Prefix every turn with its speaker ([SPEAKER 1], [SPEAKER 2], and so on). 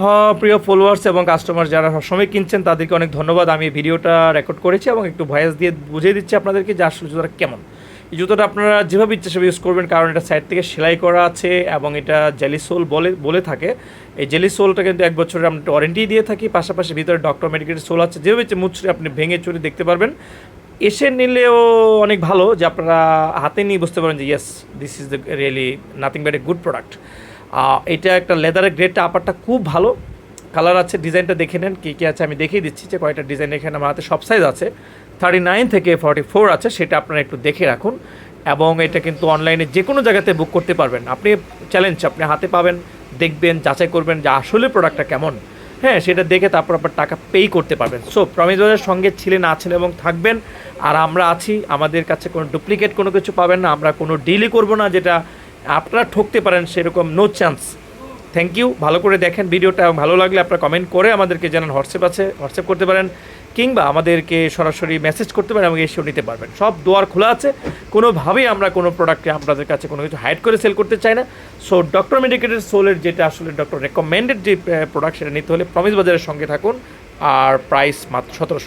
[SPEAKER 1] হ্যাঁ প্রিয় ফলোয়ার্স এবং কাস্টমার যারা সবসময় কিনছেন, তাদেরকে অনেক ধন্যবাদ। আমি ভিডিওটা রেকর্ড করেছি এবং একটু ভয়েস দিয়ে বুঝিয়ে দিচ্ছি আপনাদেরকে যে আসলে জুতোটা কেমন। এই জুতোটা আপনারা যেভাবে ইচ্ছে সেভাবে ইউজ করবেন, কারণ এটা সাইড থেকে সেলাই করা আছে এবং এটা জেলি সোল বলে বলে থাকে। এই জেলি সোলটা কিন্তু এক বছরের আমরা ওয়ারেন্টি দিয়ে থাকি, পাশাপাশি ভিতরে ডক্টর মেডিকেটের সোল আছে। যেভাবে ইচ্ছে মুচড়ে আপনি ভেঙে চুরে দেখতে পারবেন। এসে নিলেও অনেক ভালো যে আপনারা হাতে নিয়ে বুঝতে পারেন যে yes this is the really nothing but a good product এটা একটা লেদারের গ্রেডটা, আপারটা খুব ভালো। কালার আছে, ডিজাইনটা দেখে নেন, কী কী আছে আমি দেখিয়ে দিচ্ছি যে কয়টা ডিজাইন এখানে আমার হাতে, সব সাইজ আছে। থার্টি নাইন থেকে ফর্টি ফোর আছে, সেটা আপনারা একটু দেখে রাখুন। এবং এটা কিন্তু অনলাইনে যে কোনো জায়গাতে বুক করতে পারবেন। আপনি চ্যালেঞ্জ আপনি হাতে পাবেন, দেখবেন, যাচাই করবেন যে আসলে প্রোডাক্টটা কেমন। হ্যাঁ সেটা দেখে তারপর আপনার টাকা পেই করতে পারবেন। সো প্রমিস বাজার সঙ্গে ছিলেন, আছেন এবং থাকবেন। আর আমরা আছি, আমাদের কাছে কোনো ডুপ্লিকেট কোনো কিছু পাবেন না, আমরা কোনো ডিলই করব না যেটা আপনারা ঠকতে পারেন সেরকম নো চান্স থ্যাংক ইউ ভালো করে দেখেন ভিডিওটা ভালো লাগলে আপনারা কমেন্ট করে আমাদেরকে জানান হোয়াটসঅ্যাপ আছে হোয়াটসঅ্যাপ করতে পারেন কিংবা আমাদেরকে সরাসরি মেসেজ করতে পারেন এবং এসেও নিতে পারবেন। সব দোয়ার খোলা আছে। কোনোভাবেই আমরা কোনো প্রোডাক্টে আপনাদের কাছে কোনো কিছু হাইড করে সেল করতে চাই না। সো ডক্টর মেডিকেটের সোলের যেটা আসলে ডক্টর রেকমেন্ডেড যে প্রোডাক্ট সেটা নিতে হলে প্রমিস বাজারের সঙ্গে থাকুন। আর প্রাইস মাত্র সতেরোশো